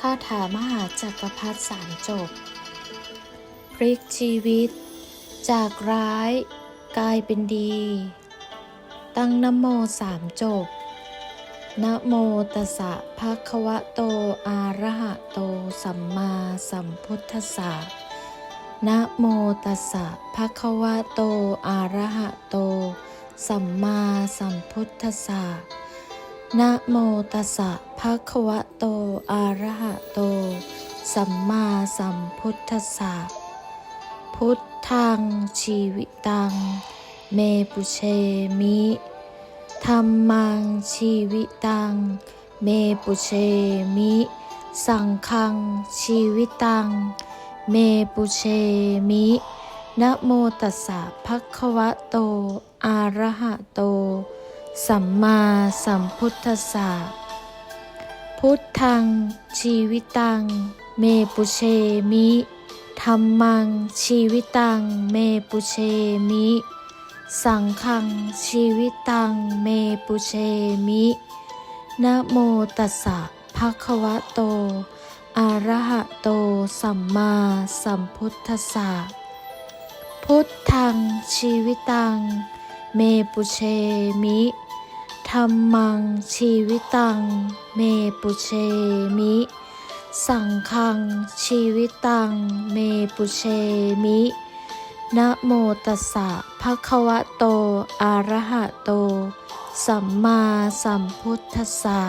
คาถามหาจักรพรรดิสามจบ พลิกชีวิต จากร้ายกลายเป็นดี ตั้งนโมสามจบนะโมตัสสะภะคะวะโต อะระหะโต สัมมาสัมพุทธัสสะนะโมตัสสะภะคะวะโต อะระหะโต สัมมาสัมพุทธัสสะนะโมตัสสะภะคะวะโต อะระห สัมมาสัมพุทธัสสะพุทธังชีวิตัง เมปุเชมิธรรมังชีวิตัง เมปุเชมิ สังฆังชีวิตัง เมปุเชมินะโมตัสสะภะคะวะโต อะระหะโต สัมมาสัมพุทธัสสะพุทธังชีวิตัง เมปุเชมิธรรมังชีวิตังเมปุเชมิ สังฆังชีวิตังเมปุเชมินะโมตัสสะภะคะวะโตอะระหะโตสัมมาสัมพุทธัสสะพุทธังชีวิตัง เมปุเชมิธรรมังชีวิตัง เมปุเชมิ สังฆัง ชีวิตัง เมปุเชมิ นะโมตัสสะภะคะวะโต อะระหะโต สัมมาสัมพุทธัสสะ